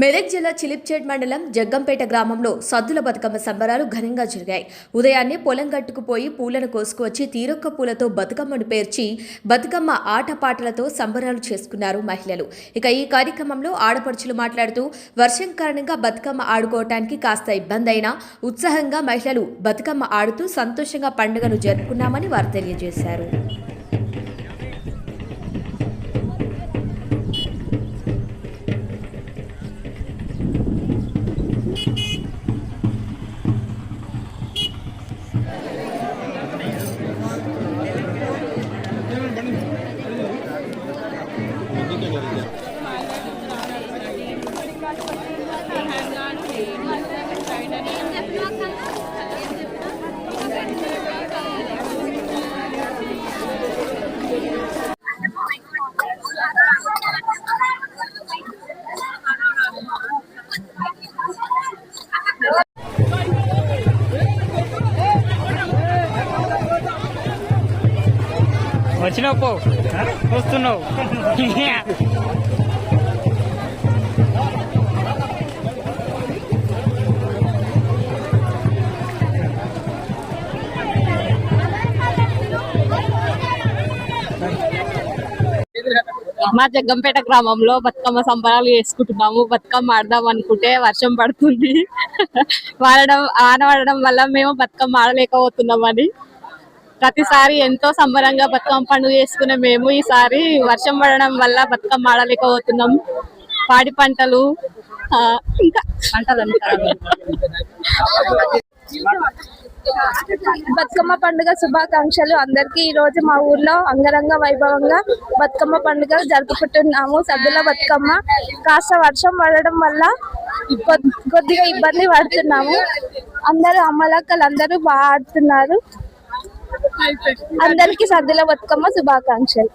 మెదక్ జిల్లా చిలిప్చేట్ మండలం జగ్గంపేట గ్రామంలో సద్దుల బతుకమ్మ సంబరాలు ఘనంగా జరిగాయి. ఉదయాన్నే పొలం గట్టుకుపోయి పూలను కోసుకువచ్చి తీరొక్క పూలతో బతుకమ్మను పేర్చి బతుకమ్మ ఆటపాటలతో సంబరాలు చేసుకున్నారు మహిళలు. ఇక ఈ కార్యక్రమంలో ఆడపడుచులు మాట్లాడుతూ వర్షం కారణంగా బతుకమ్మ ఆడుకోవటానికి కాస్త ఇబ్బంది అయినా ఉత్సాహంగా మహిళలు బతుకమ్మ ఆడుతూ సంతోషంగా పండుగను జరుపుకున్నామని వారు తెలియజేశారు. వచ్చినావు పో వస్తున్నావు మా జగ్గంపేట గ్రామంలో బతుకమ్మ సంబరాలు చేసుకుంటున్నాము. బతుకమ్మ ఆడదాం అనుకుంటే వర్షం పడుతుంది. వాడడం ఆనవడడం వల్ల మేము బతుకమ్మ ఆడలేకపోతున్నామని. ప్రతిసారి ఎంతో సంబరంగా బతుకమ్మ పండుగ చేసుకునే మేము ఈసారి వర్షం పడడం వల్ల బతుకమ్మ ఆడలేకపోతున్నాం. పాడి పంటలు ఇంకా పంటలు బతుకమ్మ పండుగ శుభాకాంక్షలు అందరికీ. ఈ రోజు మా ఊర్లో అంగరంగ వైభవంగా బతుకమ్మ పండుగ జరుపుకుంటున్నాము. సద్దుల బతుకమ్మ. కాస్త వర్షం పడడం వల్ల కొద్దిగా ఇబ్బంది పడుతున్నాము. అందరూ అమ్మలక్కలు అందరూ బాగా ఆడుతున్నారు. అందరికీ సద్దుల బతుకమ్మ శుభాకాంక్షలు.